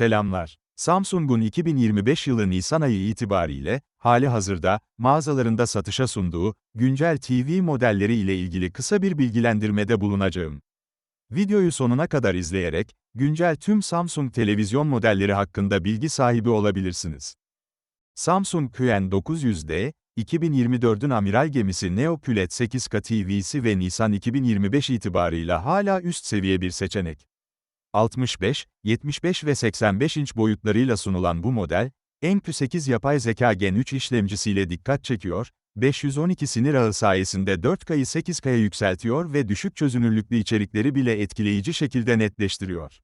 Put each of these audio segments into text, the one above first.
Selamlar. Samsung'un 2025 yılı Nisan ayı itibariyle, hali hazırda, mağazalarında satışa sunduğu, güncel TV modelleri ile ilgili kısa bir bilgilendirmede bulunacağım. Videoyu sonuna kadar izleyerek, güncel tüm Samsung televizyon modelleri hakkında bilgi sahibi olabilirsiniz. Samsung QN900D, 2024'ün amiral gemisi Neo QLED 8K TV'si ve Nisan 2025 itibarıyla hala üst seviye bir seçenek. 65, 75 ve 85 inç boyutlarıyla sunulan bu model, NQ8 yapay zeka Gen 3 işlemcisiyle dikkat çekiyor, 512 sinir ağı sayesinde 4K'yı 8K'ya yükseltiyor ve düşük çözünürlüklü içerikleri bile etkileyici şekilde netleştiriyor.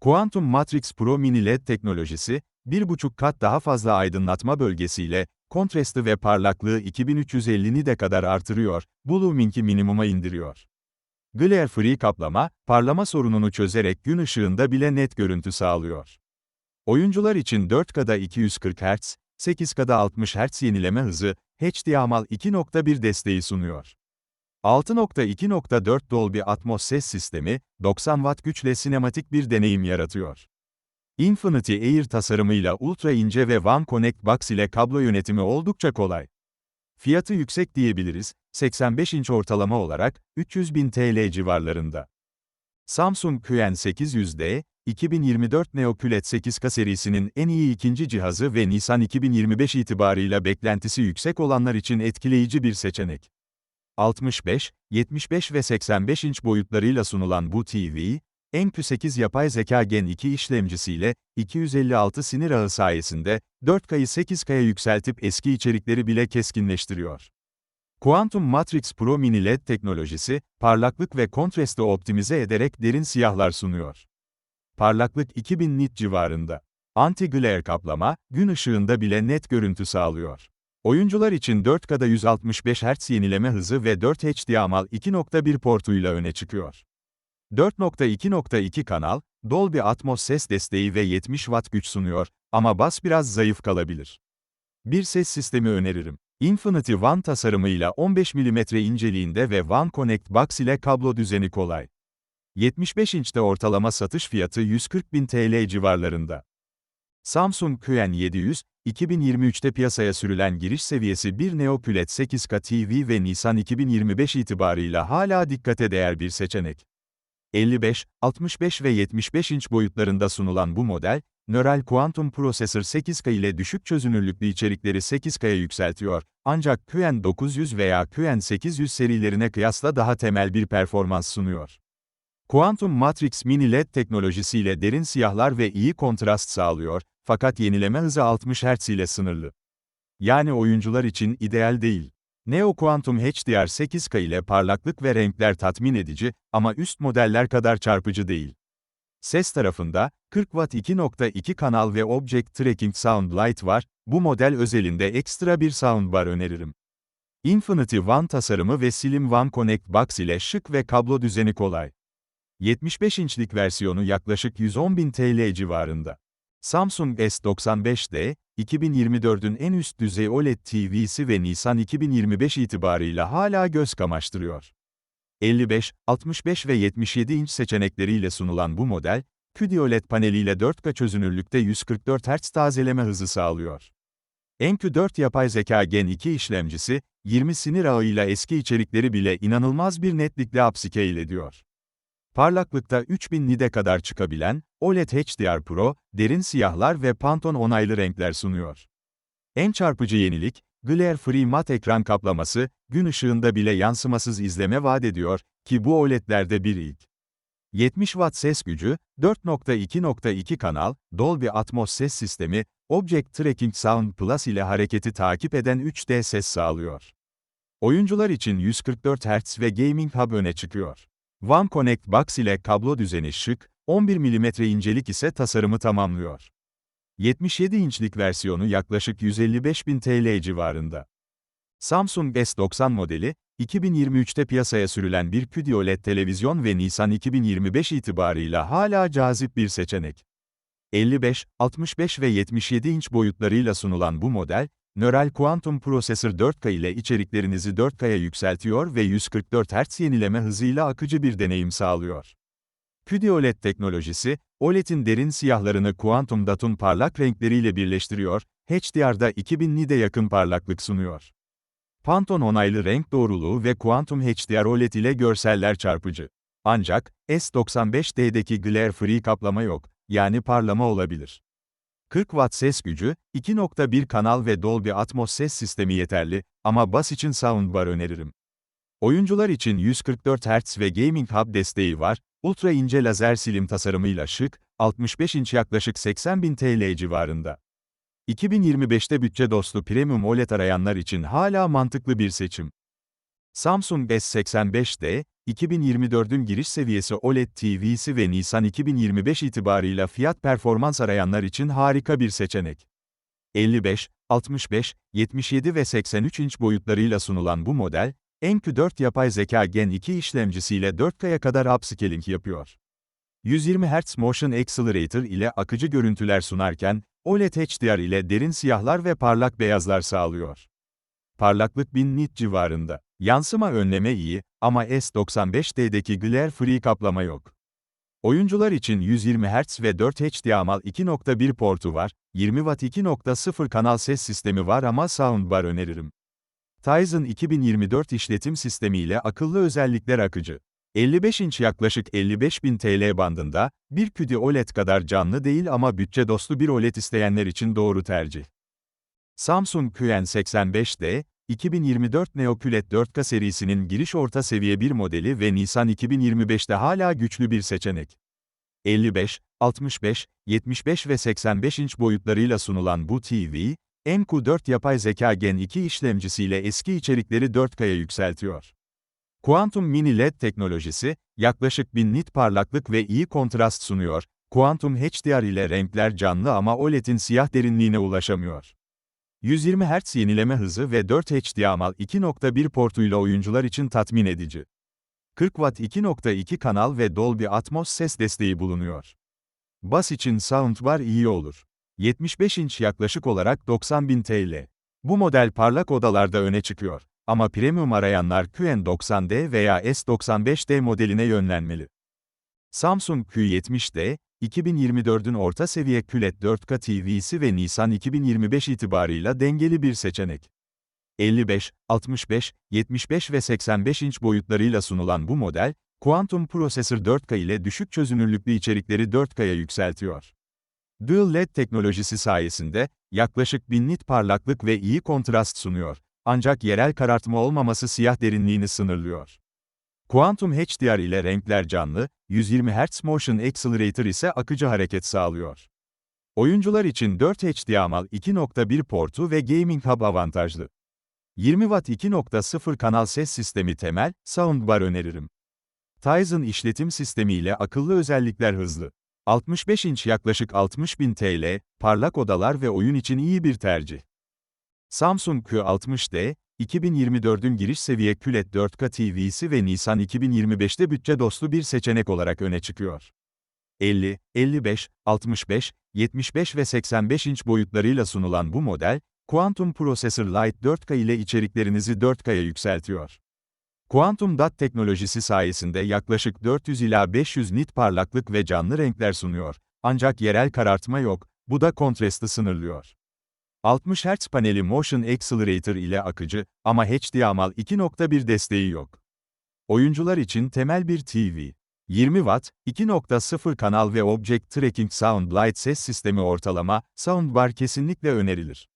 Quantum Matrix Pro Mini LED teknolojisi, 1,5 kat daha fazla aydınlatma bölgesiyle, kontrastı ve parlaklığı 2350 nide kadar artırıyor, blooming'i minimuma indiriyor. Glare Free kaplama, parlama sorununu çözerek gün ışığında bile net görüntü sağlıyor. Oyuncular için 4K'da 240 Hz, 8K'da 60 Hz yenileme hızı, HDMI 2.1 desteği sunuyor. 6.2.4 Dolby Atmos ses sistemi, 90 Watt güçle sinematik bir deneyim yaratıyor. Infinity Air tasarımıyla ultra ince ve One Connect Box ile kablo yönetimi oldukça kolay. Fiyatı yüksek diyebiliriz, 85 inç ortalama olarak 300 bin TL civarlarında. Samsung QN800D, 2024 Neo QLED 8K serisinin en iyi ikinci cihazı ve Nisan 2025 itibarıyla beklentisi yüksek olanlar için etkileyici bir seçenek. 65, 75 ve 85 inç boyutlarıyla sunulan bu TV, NQ8 yapay zeka Gen 2 işlemcisiyle, 256 sinir ağı sayesinde, 4K'yı 8K'ya yükseltip eski içerikleri bile keskinleştiriyor. Quantum Matrix Pro Mini LED teknolojisi, parlaklık ve kontrastı optimize ederek derin siyahlar sunuyor. Parlaklık 2000 nit civarında. Anti-glare kaplama, gün ışığında bile net görüntü sağlıyor. Oyuncular için 4K'da 165 Hz yenileme hızı ve 4 HDMI 2.1 portuyla öne çıkıyor. 4.2.2 kanal, Dolby Atmos ses desteği ve 70 Watt güç sunuyor, ama bas biraz zayıf kalabilir. Bir ses sistemi öneririm. Infinity One tasarımıyla 15 mm inceliğinde ve One Connect Box ile kablo düzeni kolay. 75 inçte ortalama satış fiyatı 140 bin TL civarlarında. Samsung QN700, 2023'te piyasaya sürülen giriş seviyesi bir Neo QLED 8K TV ve Nisan 2025 itibarıyla hala dikkate değer bir seçenek. 55, 65 ve 75 inç boyutlarında sunulan bu model, Neural Quantum Processor 8K ile düşük çözünürlüklü içerikleri 8K'ya yükseltiyor, ancak QN900 veya QN800 serilerine kıyasla daha temel bir performans sunuyor. Quantum Matrix Mini LED teknolojisiyle derin siyahlar ve iyi kontrast sağlıyor, fakat yenileme hızı 60 Hz ile sınırlı. Yani oyuncular için ideal değil. Neo Quantum HDR 8K ile parlaklık ve renkler tatmin edici ama üst modeller kadar çarpıcı değil. Ses tarafında, 40 Watt 2.2 kanal ve Object Tracking Sound Light var, bu model özelinde ekstra bir soundbar öneririm. Infinity One tasarımı ve Slim One Connect Box ile şık ve kablo düzeni kolay. 75 inçlik versiyonu yaklaşık 110.000 TL civarında. Samsung S95'de, 2024'ün en üst düzey OLED TV'si ve Nisan 2025 itibarıyla hala göz kamaştırıyor. 55, 65 ve 77 inç seçenekleriyle sunulan bu model, QD-OLED paneliyle 4K çözünürlükte 144 Hz tazeleme hızı sağlıyor. NQ4 yapay zeka Gen 2 işlemcisi, 20 sinir ağıyla eski içerikleri bile inanılmaz bir netlikle upscale ediyor. Parlaklıkta 3000 nide kadar çıkabilen, OLED HDR Pro, derin siyahlar ve Pantone onaylı renkler sunuyor. En çarpıcı yenilik, Glare Free mat ekran kaplaması, gün ışığında bile yansımasız izleme vaat ediyor, ki bu OLED'lerde bir ilk. 70 Watt ses gücü, 4.2.2 kanal, Dolby Atmos ses sistemi, Object Tracking Sound Plus ile hareketi takip eden 3D ses sağlıyor. Oyuncular için 144 Hz ve Gaming Hub öne çıkıyor. One Connect Box ile kablo düzeni şık, 11 mm incelik ise tasarımı tamamlıyor. 77 inçlik versiyonu yaklaşık 155.000 TL civarında. Samsung S90 modeli, 2023'te piyasaya sürülen bir QD OLED televizyon ve Nisan 2025 itibarıyla hala cazip bir seçenek. 55, 65 ve 77 inç boyutlarıyla sunulan bu model, Neural Quantum Processor 4K ile içeriklerinizi 4K'ya yükseltiyor ve 144 Hz yenileme hızıyla akıcı bir deneyim sağlıyor. QD-OLED teknolojisi, OLED'in derin siyahlarını kuantum datun parlak renkleriyle birleştiriyor, HDR'da 2000 nide yakın parlaklık sunuyor. Pantone onaylı renk doğruluğu ve Quantum HDR OLED ile görseller çarpıcı. Ancak, S95D'deki glare free kaplama yok, yani parlama olabilir. 40 Watt ses gücü, 2.1 kanal ve Dolby Atmos ses sistemi yeterli ama bas için soundbar öneririm. Oyuncular için 144 Hz ve Gaming Hub desteği var, ultra ince lazer silim tasarımıyla şık, 65 inç yaklaşık 80.000 TL civarında. 2025'te bütçe dostu premium OLED arayanlar için hala mantıklı bir seçim. Samsung S85'de, 2024'ün giriş seviyesi OLED TV'si ve Nisan 2025 itibarıyla fiyat performans arayanlar için harika bir seçenek. 55, 65, 77 ve 83 inç boyutlarıyla sunulan bu model, NQ4 yapay zeka Gen 2 işlemcisiyle 4K'ya kadar upscaling yapıyor. 120 Hz Motion Accelerator ile akıcı görüntüler sunarken, OLED HDR ile derin siyahlar ve parlak beyazlar sağlıyor. Parlaklık 1000 nit civarında. Yansıma önleme iyi ama S95D'deki glare free kaplama yok. Oyuncular için 120 Hz ve 4 HDMI 2.1 portu var, 20 Watt 2.0 kanal ses sistemi var ama soundbar öneririm. Tizen 2024 işletim sistemiyle akıllı özellikler akıcı. 55 inç yaklaşık 55.000 TL bandında, bir QD OLED kadar canlı değil ama bütçe dostu bir OLED isteyenler için doğru tercih. Samsung QN85D, 2024 Neo QLED 4K serisinin giriş orta seviye bir modeli ve Nisan 2025'te hala güçlü bir seçenek. 55, 65, 75 ve 85 inç boyutlarıyla sunulan bu TV, MQ4 yapay zeka Gen 2 işlemcisiyle eski içerikleri 4K'ya yükseltiyor. Quantum Mini LED teknolojisi, yaklaşık 1000 nit parlaklık ve iyi kontrast sunuyor, Quantum HDR ile renkler canlı ama OLED'in siyah derinliğine ulaşamıyor. 120 Hz yenileme hızı ve 4 HDMI 2.1 portuyla oyuncular için tatmin edici. 40 Watt 2.2 kanal ve Dolby Atmos ses desteği bulunuyor. Bas için soundbar iyi olur. 75 inç yaklaşık olarak 90.000 TL. Bu model parlak odalarda öne çıkıyor. Ama premium arayanlar QN90D veya S95D modeline yönlenmeli. Samsung Q70D, 2024'ün orta seviye QLED 4K TV'si ve Nisan 2025 itibarıyla dengeli bir seçenek. 55, 65, 75 ve 85 inç boyutlarıyla sunulan bu model, Quantum Processor 4K ile düşük çözünürlüklü içerikleri 4K'ya yükseltiyor. Dual LED teknolojisi sayesinde, yaklaşık 1000 nit parlaklık ve iyi kontrast sunuyor. Ancak yerel karartma olmaması siyah derinliğini sınırlıyor. Quantum HDR ile renkler canlı, 120 Hz Motion Accelerator ise akıcı hareket sağlıyor. Oyuncular için 4 HDMI 2.1 portu ve Gaming Hub avantajlı. 20 Watt 2.0 kanal ses sistemi temel, soundbar öneririm. Tizen işletim sistemi ile akıllı özellikler hızlı. 65 inç yaklaşık 60.000 TL, parlak odalar ve oyun için iyi bir tercih. Samsung Q60D, 2024'ün giriş seviye QLED 4K TV'si ve Nisan 2025'te bütçe dostu bir seçenek olarak öne çıkıyor. 50, 55, 65, 75 ve 85 inç boyutlarıyla sunulan bu model, Quantum Processor Lite 4K ile içeriklerinizi 4K'ya yükseltiyor. Quantum Dot teknolojisi sayesinde yaklaşık 400 ila 500 nit parlaklık ve canlı renkler sunuyor. Ancak yerel karartma yok, bu da kontrastı sınırlıyor. 60 Hz paneli Motion Accelerator ile akıcı ama HDMI 2.1 desteği yok. Oyuncular için temel bir TV. 20 Watt, 2.0 kanal ve Object Tracking Sound Light ses sistemi ortalama, soundbar kesinlikle önerilir.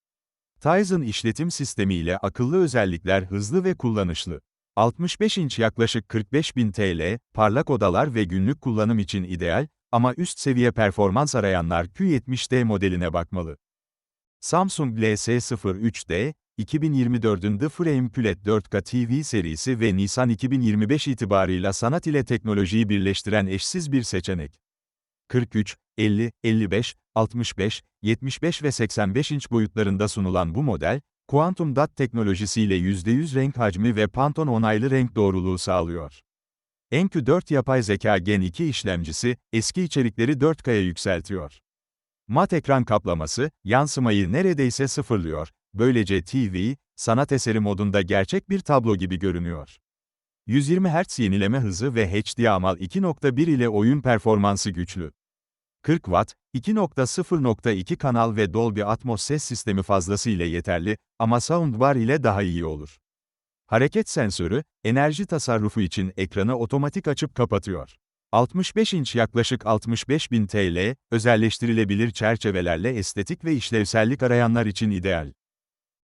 Tizen işletim sistemi ile akıllı özellikler hızlı ve kullanışlı. 65 inç yaklaşık 45.000 TL, parlak odalar ve günlük kullanım için ideal, ama üst seviye performans arayanlar Q70D modeline bakmalı. Samsung LS03D, 2024'ün The Frame QLED 4K TV serisi ve Nisan 2025 itibarıyla sanat ile teknolojiyi birleştiren eşsiz bir seçenek. 43, 50, 55, 65, 75 ve 85 inç boyutlarında sunulan bu model, Quantum Dot teknolojisiyle %100 renk hacmi ve Pantone onaylı renk doğruluğu sağlıyor. NQ4 yapay zeka Gen 2 işlemcisi, eski içerikleri 4K'ya yükseltiyor. Mat ekran kaplaması, yansımayı neredeyse sıfırlıyor, böylece TV, sanat eseri modunda gerçek bir tablo gibi görünüyor. 120 Hz yenileme hızı ve HDMI 2.1 ile oyun performansı güçlü. 40 Watt, 2.0.2 kanal ve Dolby Atmos ses sistemi fazlasıyla yeterli ama soundbar ile daha iyi olur. Hareket sensörü, enerji tasarrufu için ekranı otomatik açıp kapatıyor. 65 inç yaklaşık 65.000 TL, özelleştirilebilir çerçevelerle estetik ve işlevsellik arayanlar için ideal.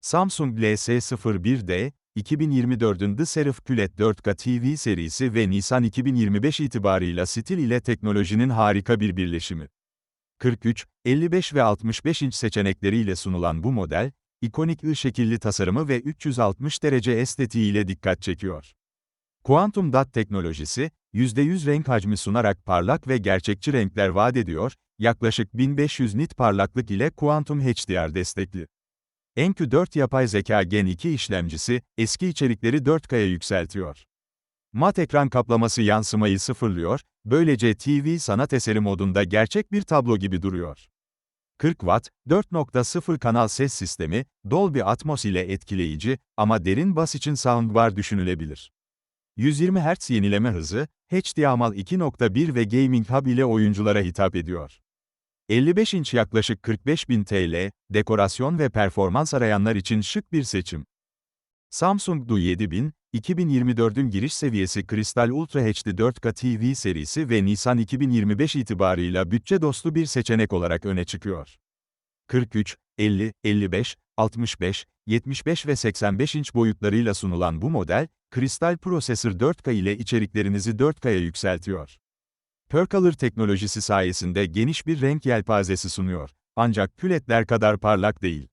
Samsung LS01D, 2024'ün The Serif QLED 4K TV serisi ve Nisan 2025 itibarıyla stil ile teknolojinin harika bir birleşimi. 43, 55 ve 65 inç seçenekleriyle sunulan bu model, ikonik I şekilli tasarımı ve 360 derece estetiğiyle dikkat çekiyor. Quantum Dot teknolojisi, %100 renk hacmi sunarak parlak ve gerçekçi renkler vaat ediyor, yaklaşık 1500 nit parlaklık ile Quantum HDR destekli. Enq4 yapay zeka Gen 2 işlemcisi, eski içerikleri 4K'ya yükseltiyor. Mat ekran kaplaması yansımayı sıfırlıyor, böylece TV sanat eseri modunda gerçek bir tablo gibi duruyor. 40 Watt, 4.0 kanal ses sistemi, Dolby Atmos ile etkileyici ama derin bas için soundbar düşünülebilir. 120 Hz yenileme hızı, HDMI 2.1 ve Gaming Hub ile oyunculara hitap ediyor. 55 inç yaklaşık 45.000 TL, dekorasyon ve performans arayanlar için şık bir seçim. Samsung Du 7000, 2024'ün giriş seviyesi Kristal Ultra HD 4K TV serisi ve Nisan 2025 itibarıyla bütçe dostu bir seçenek olarak öne çıkıyor. 43, 50, 55, 65, 75 ve 85 inç boyutlarıyla sunulan bu model, Kristal Processor 4K ile içeriklerinizi 4K'ya yükseltiyor. Percolor teknolojisi sayesinde geniş bir renk yelpazesi sunuyor. Ancak pületler kadar parlak değil.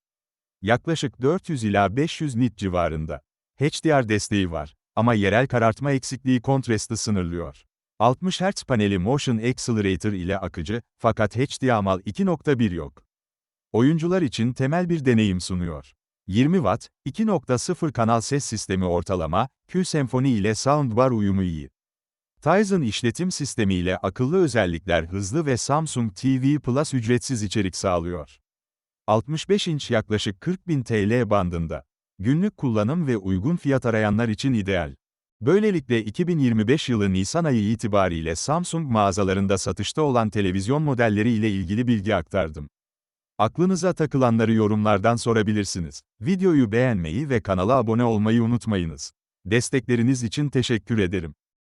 Yaklaşık 400 ila 500 nit civarında. HDR desteği var. Ama yerel karartma eksikliği kontrastı sınırlıyor. 60 Hz paneli Motion Accelerator ile akıcı, fakat HDMI 2.1 yok. Oyuncular için temel bir deneyim sunuyor. 20 Watt, 2.0 kanal ses sistemi ortalama, Q Symphony ile soundbar uyumu iyi. Tizen işletim sistemi ile akıllı özellikler hızlı ve Samsung TV Plus ücretsiz içerik sağlıyor. 65 inç yaklaşık 40.000 TL bandında. Günlük kullanım ve uygun fiyat arayanlar için ideal. Böylelikle 2025 yılı Nisan ayı itibariyle Samsung mağazalarında satışta olan televizyon modelleri ile ilgili bilgi aktardım. Aklınıza takılanları yorumlardan sorabilirsiniz. Videoyu beğenmeyi ve kanala abone olmayı unutmayınız. Destekleriniz için teşekkür ederim.